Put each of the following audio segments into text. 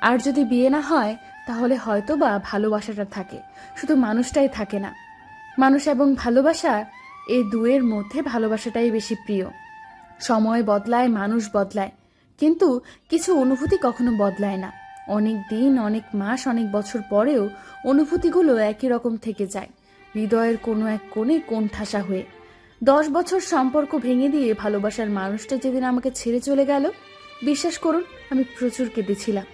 আর যদি বিয়ে না হয়, তাহলে হয়তো বা ভালোবাসাটা থাকে। শুধু মানুষটাই থাকে না। মানুষ এবং ভালোবাসা, এ দুয়ের মধ্যে ভালোবাসাটাই বেশি প্রিয়। সময় বদলায়, মানুষ বদলায়। কিন্তু কিছু অনুভূতি কখনো বদলায় না। অনেক দিন, অনেক মাস, অনেক বছর পরেও অনুভূতিগুলো একই রকম থেকে যায়। হৃদয়ের কোনো এক কোণে কোণঠাসা হয়ে। দশ বছর সম্পর্ক ভেঙে দিয়ে ভালোবাসার মানুষটা যেদিন আমাকে ছেড়ে চলে গেল, বিশ্বাস করুন, আমি প্রচুর কেঁদেছিলাম।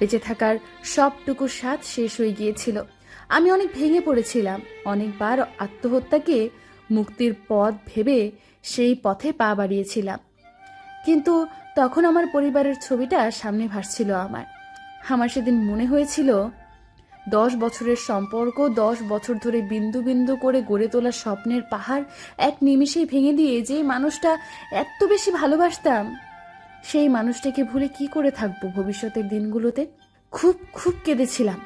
বেঁচে থাকার সবটুকু স্বাদ শেষ হয়ে গিয়েছিল। আমি অনেক ভেঙে পড়েছিলাম। অনেকবার আত্মহত্যাকে মুক্তির পথ ভেবে সেই পথে পা বাড়িয়েছিলাম। কিন্তু তখন আমার পরিবারের ছবিটা সামনে ভাসছিল আমার। আমার সেদিন মনে হয়েছিল, দশ বছরের সম্পর্ক, দশ বছর ধরে বিন্দু বিন্দু করে গড়ে তোলা স্বপ্নের পাহাড় এক নিমিষেই ভেঙে দিয়ে যে মানুষটা এত বেশি ভালোবাসতাম, সেই মানুষটাকে ভুলে কি করে থাকব ভবিষ্যতের দিনগুলোতে? খুব খুব কেঁদেছিলাম।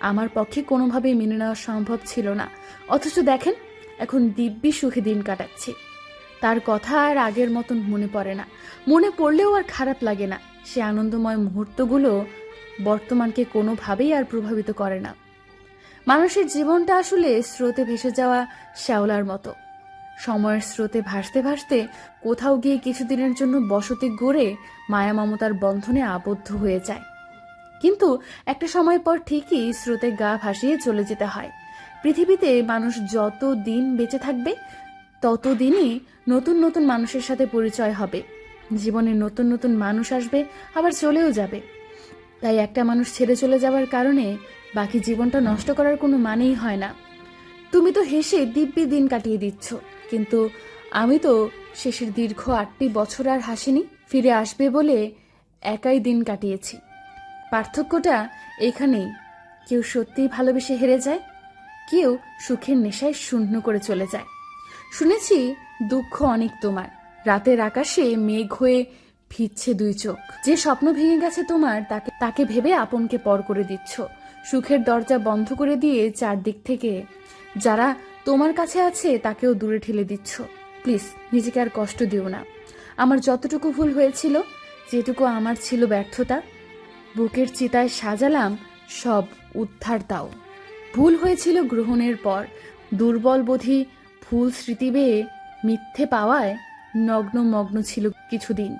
আমার পক্ষে কোনোভাবেই মেনে নেওয়া সম্ভব ছিল না। অথচ দেখেন, এখন দিব্যি সুখে দিন কাটাচ্ছি। তার কথা আর আগের মতন মনে পড়ে না। মনে পড়লেও আর খারাপ লাগে না। সে আনন্দময় মুহূর্তগুলো বর্তমানকে কোনোভাবেই আর প্রভাবিত করে না। মানুষের জীবনটা আসলে স্রোতে ভেসে যাওয়া শ্যাওলার মতো। সময়ের স্রোতে ভাসতে ভাসতে কোথাও গিয়ে কিছুদিনের জন্য বসতি গড়ে মায়া মমতার বন্ধনে আবদ্ধ হয়ে যায়। কিন্তু একটা সময় পর ঠিকই স্রোতে গা ভাসিয়ে চলে যেতে হয়। পৃথিবীতে মানুষ যত দিন বেঁচে থাকবে, ততদিনই নতুন নতুন মানুষের সাথে পরিচয় হবে। জীবনে নতুন নতুন মানুষ আসবে, আবার চলেও যাবে। তাই একটা মানুষ ছেড়ে চলে যাওয়ার কারণে বাকি জীবনটা নষ্ট করার কোনো মানেই হয় না। তুমি তো হেসে দিব্যি দিন কাটিয়ে দিচ্ছ, কিন্তু আমি তো শেষের দীর্ঘ আটটি বছর আর হাসিনি, ফিরে আসবে বলে একাই দিন কাটিয়েছি। পার্থক্যটা এখানেই। কেউ সত্যিই ভালোবেসে হেরে যায়, কেউ সুখের নেশায় শূন্য করে চলে যায়। শুনেছি দুঃখ অনেক তোমার। রাতের আকাশে মেঘ হয়ে ফিরছে দুই চোখ। যে স্বপ্ন ভেঙে গেছে তোমার, তাকে তাকে ভেবে আপনকে পর করে দিচ্ছ। সুখের দরজা বন্ধ করে দিয়ে চারদিক থেকে যারা তোমার কাছে আছে, তাকেও দূরে ঠেলে দিচ্ছ। প্লিজ, নিজেকে আর কষ্ট দিও না। আমার যতটুকু ভুল হয়েছিল, যেটুকু আমার ছিল ব্যর্থতা বুকের চিতায় সাজালাম সব উদ্ধার তাও ভুল হয়েছিল গ্রহণের পর। দুর্বল বোধি ফুল স্মৃতি বেয়ে মিথ্যে পাওয়ায় নগ্ন মগ্ন ছিল কিছুদিন।